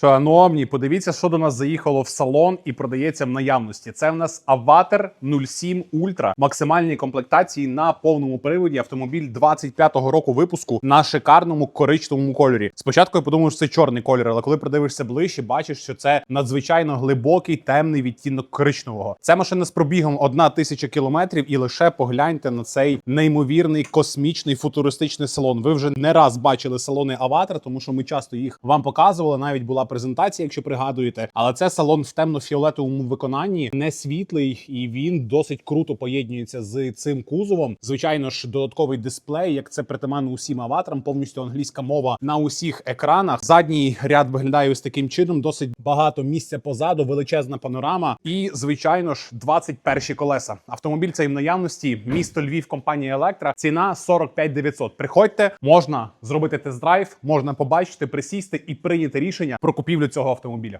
Шановні, подивіться, що до нас заїхало в салон і продається в наявності. Це в нас Avatar 07 Ultra, максимальні комплектації на повному приводі. Автомобіль 25-го року випуску на шикарному коричневому кольорі. Спочатку я подумав, що це чорний колір, але коли придивишся ближче, бачиш, що це надзвичайно глибокий темний відтінок коричневого. Це машина з пробігом 1 тисяча кілометрів, і лише погляньте на цей неймовірний космічний футуристичний салон. Ви вже не раз бачили салони Аватар, тому що ми часто їх вам показували. Навіть була презентація, якщо пригадуєте. Але це салон в темно-фіолетовому виконанні, не світлий, і він досить круто поєднується з цим кузовом. Звичайно ж, додатковий дисплей, як це притаманно усім аватарам, повністю англійська мова на усіх екранах. Задній ряд виглядає ось таким чином. Досить багато місця позаду, величезна панорама. І звичайно ж, 21 колеса. Автомобіль цей в наявності. Місто Львів, компанія Електра. Ціна 45 900. Приходьте, можна зробити тест-драйв, можна побачити, присісти і прийняти рішення про купівлю цього автомобіля.